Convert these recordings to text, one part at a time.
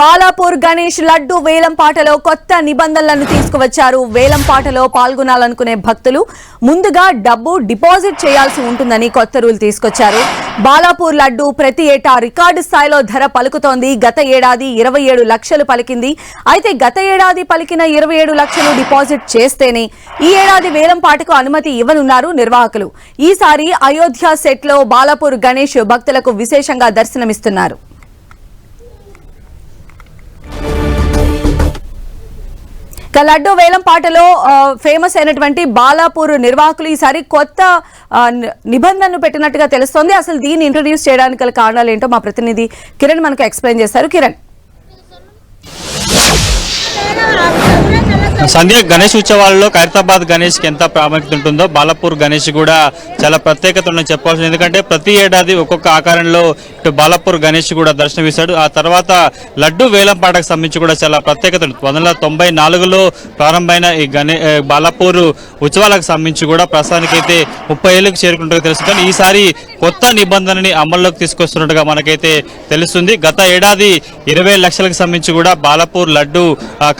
బాలాపూర్ గణేష్ లడ్డు వేలంపాటలో కొత్త నిబంధనలను తీసుకువచ్చారు. వేలంపాటలో పాల్గొనాలనుకునే భక్తులు ముందుగా డబ్బు డిపాజిట్ చేయాల్సి ఉంటుందని కొత్త రూల్ తీసుకొచ్చారు. బాలాపూర్ లడ్డు ప్రతి ఏటా రికార్డు స్థాయిలో ధర పలుకుతోంది. గత ఏడాది ఇరవై ఏడు లక్షలు పలికింది. అయితే గత ఏడాది పలికిన ఇరవై ఏడు లక్షలు డిపాజిట్ చేస్తేనే ఈ ఏడాది వేలంపాటకు అనుమతి ఇవ్వనున్నారు నిర్వాహకులు. ఈసారి అయోధ్య సెట్లో బాలాపూర్ గణేష్ భక్తులకు విశేషంగా దర్శనమిస్తున్నారు. లడ్డు వేలం పాటలో ఫేమస్ అయినటువంటి బాలాపూర్ నిర్వాహకులు ఈసారి కొత్త నిబంధనను పెట్టినట్టుగా తెలుస్తోంది. అసలు దీన్ని ఇంట్రొడ్యూస్ చేయడానికి గల కారణాలు ఏంటో మా ప్రతినిధి కిరణ్ మనకు ఎక్స్ప్లెయిన్ చేస్తారు. కిరణ్. సంధ్య గణేష్ ఉత్సవాలలో ఖైరతాబాద్ గణేష్కి ఎంత ప్రాముఖ్యత ఉంటుందో బాలాపూర్ గణేష్ కూడా చాలా ప్రత్యేకత ఉందని చెప్పాల్సింది. ఎందుకంటే ప్రతి ఏడాది ఒక్కొక్క ఆకారంలో ఇటు బాలాపూర్ గణేష్ కూడా దర్శనమిస్తాడు ఆ తర్వాత లడ్డు వేలంపాటకు సంబంధించి కూడా చాలా ప్రత్యేకత ఉంటుంది. వందల తొంభై నాలుగులో ప్రారంభమైన ఈ గణే బాలాపూర్ ఉత్సవాలకు సంబంధించి కూడా ప్రస్తుతానికైతే ముప్పై ఏళ్ళకి చేరుకుంటుందో తెలుసు కానీ ఈసారి కొత్త నిబంధనని అమల్లోకి తీసుకొస్తున్నట్టుగా మనకైతే తెలుస్తుంది. గత ఏడాది ఇరవై లక్షలకు సంబంధించి కూడా బాలాపూర్ లడ్డు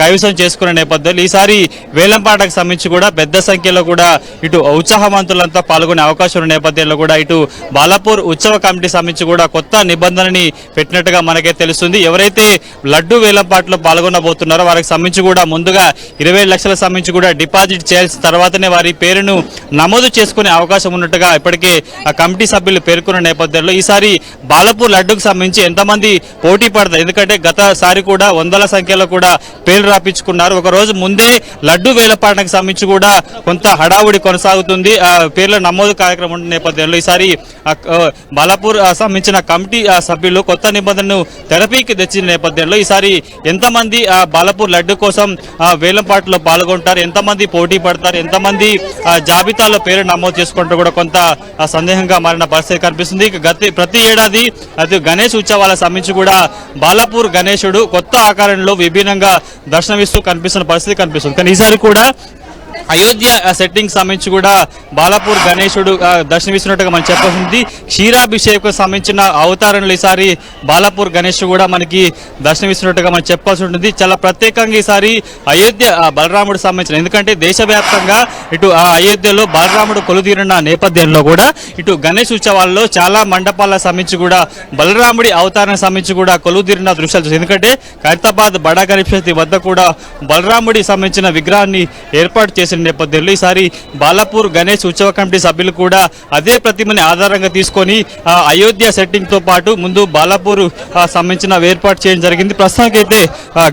కైవసం చేసుకునే నేపథ్యంలో ఈసారి వేలంపాటకు సంబంధించి కూడా పెద్ద సంఖ్యలో కూడా ఇటు ఉత్సాహవంతులంతా పాల్గొనే అవకాశం ఉన్న నేపథ్యంలో కూడా ఇటు బాలాపూర్ ఉత్సవ కమిటీ సంబంధించి కూడా కొత్త నిబంధనని పెట్టినట్టుగా మనకే తెలుస్తుంది. ఎవరైతే లడ్డు వేలంపాటలో పాల్గొనబోతున్నారో వారికి సంబంధించి కూడా ముందుగా ఇరవై లక్షలకు సంబంధించి కూడా డిపాజిట్ చేయాల్సిన తర్వాతనే వారి పేరును నమోదు చేసుకునే అవకాశం ఉన్నట్టుగా ఇప్పటికే కమిటీ సభ్యులు పేర్కొన్న నేపథ్యంలో ఈసారి బాలపూర్ లడ్డుకు సంబంధించి ఎంతమంది పోటీ పడతారు? ఎందుకంటే గతసారి కూడా వందల సంఖ్యలో కూడా పేర్లు రాపించుకున్నారు. ఒక రోజు ముందే లడ్డు వేలపాటకు సంబంధించి కూడా కొంత హడావుడి కొనసాగుతుంది. ఆ పేర్ల నమోదు కార్యక్రమం ఉన్న నేపథ్యంలో ఈసారి ఆ, బాలాపూర్ సంబంధించిన కమిటీ సభ్యులు కొత్త నిబంధనను తెరపీకి తెచ్చిన నేపథ్యంలో ఈసారి ఎంతమంది బాలపూర్ బాలాపూర్ లడ్డు కోసం ఆ, వేలంపాటలో పాల్గొంటారు? ఎంతమంది పోటీ పడతారు? ఎంతమంది జాబితాలో పేరు నమోదు చేసుకుంటారు? కూడా కొంత సందేహంగా మారిన పరిస్థితి కనిపిస్తుంది. గతి ప్రతి ఏడాది అది గణేష్ ఉత్సవాల సంబంధించి కూడా బాలాపూర్ గణేశుడు కొత్త ఆకారంలో విభిన్నంగా దర్శనమిస్తూ కనిపిస్తున్న పరిస్థితి కనిపిస్తుంది. కానీ ఈసారి కూడా అయోధ్య సెట్టింగ్ సంబంధించి కూడా బాలాపూర్ గణేశుడు దర్శనమిస్తున్నట్టుగా మనం చెప్పాల్సింది క్షీరాభిషేకం సంబంధించిన అవతారంలో ఈసారి బాలాపూర్ గణేష్ కూడా మనకి దర్శనమిస్తున్నట్టుగా మనం చెప్పాల్సి ఉంటుంది. చాలా ప్రత్యేకంగా ఈసారి అయోధ్య బలరాముడు సంబంధించిన ఎందుకంటే దేశవ్యాప్తంగా ఇటు ఆ అయోధ్యలో బలరాముడు కొలుదీరిన నేపథ్యంలో కూడా ఇటు గణేష్ ఉత్సవాల్లో చాలా మండపాల సంబంధించి కూడా బలరాముడి అవతారానికి సంబంధించి కూడా కొలుదీరిన దృశ్యాలు ఎందుకంటే ఖైరతాబాద్ బడా గణేష్ వద్ద కూడా బలరాముడి సంబంధించిన విగ్రహాన్ని ఏర్పాటు చేసిన నేపథ్యంలో ఈసారి బాలాపూర్ గణేష్ ఉత్సవ కమిటీ సభ్యులు కూడా అదే ప్రతిమని ఆధారంగా తీసుకొని అయోధ్య సెట్టింగ్తో పాటు ముందు బాలాపూర్ సంబంధించిన ఏర్పాటు చేయడం జరిగింది. ప్రస్తుతానికైతే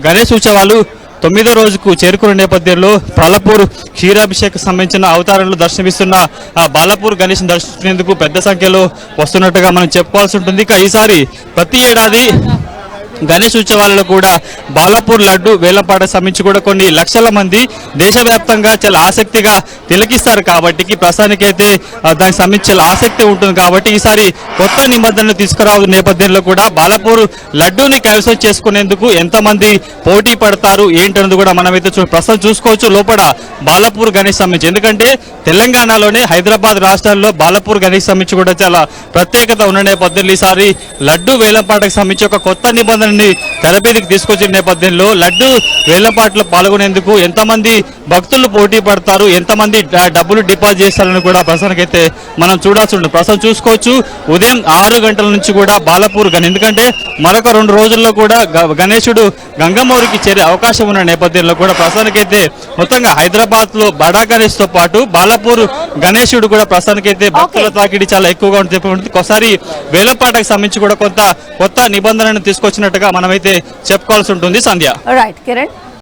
గణేష్ ఉత్సవాలు తొమ్మిదో రోజుకు చేరుకున్న నేపథ్యంలో బాలపూర్ క్షీరాభిషేక్ సంబంధించిన అవతారంలో దర్శనమిస్తున్న ఆ బాలపూర్ గణేష్ దర్శించేందుకు పెద్ద సంఖ్యలో వస్తున్నట్టుగా మనం చెప్పుకోవాల్సి ఉంటుంది. ఇక ఈసారి ప్రతి ఏడాది గణేష్ ఉత్సవాలలో కూడా బాలాపూర్ లడ్డు వేలంపాట సమించి కూడా కొన్ని లక్షల మంది దేశవ్యాప్తంగా చాలా ఆసక్తిగా తిలకిస్తారు కాబట్టి ప్రస్తుతానికైతే ఆ, దానికి సంబంధించి చాలా ఆసక్తి ఉంటుంది కాబట్టి ఈసారి కొత్త నిబంధనలు తీసుకురావు నేపథ్యంలో కూడా బాలాపూర్ లడ్డూని కైవసం చేసుకునేందుకు ఎంతమంది పోటీ పడతారు ఏంటన్నది కూడా మనమైతే చూ ప్రస్తుతం చూసుకోవచ్చు లోపల బాలాపూర్ గణేష్ సంబంధించి ఎందుకంటే తెలంగాణలోనే హైదరాబాద్ రాష్ట్రాల్లో బాలాపూర్ గణేష్ సంబంధించి కూడా చాలా ప్రత్యేకత ఉన్న నేపథ్యంలో ఈసారి లడ్డు వేలంపాటకు సంబంధించి ఒక కొత్త నిబంధన నిబంధనని తెరపీదికి తీసుకొచ్చిన నేపథ్యంలో లడ్డు వేలంపాటలో పాల్గొనేందుకు ఎంతమంది భక్తులు పోటీ పడతారు ఎంతమంది డబ్బులు డిపాజిట్ చేస్తారని కూడా ప్రస్తుతానికైతే మనం చూడాల్సి ఉంటుంది. ప్రస్తుతం చూసుకోవచ్చు. ఉదయం ఆరు గంటల నుంచి కూడా బాలపూర్ గణ ఎందుకంటే మరొక రెండు రోజుల్లో కూడా గణేశుడు గంగమూరికి చేరే అవకాశం ఉన్న నేపథ్యంలో కూడా ప్రస్తుతానికైతే మొత్తంగా హైదరాబాద్లో బడా గణేష్తో పాటు బాలాపూర్ గణేశుడు కూడా ప్రస్తుతానికైతే భక్తుల తాకిడి చాలా ఎక్కువగా ఉంటుంది ఒకసారి వేలంపాటకు సంబంధించి కూడా కొంత కొత్త నిబంధనలను తీసుకొచ్చినట్టుగా మనమైతే చెప్పుకోవాల్సి ఉంటుంది సంధ్య. రైట్ కిరణ్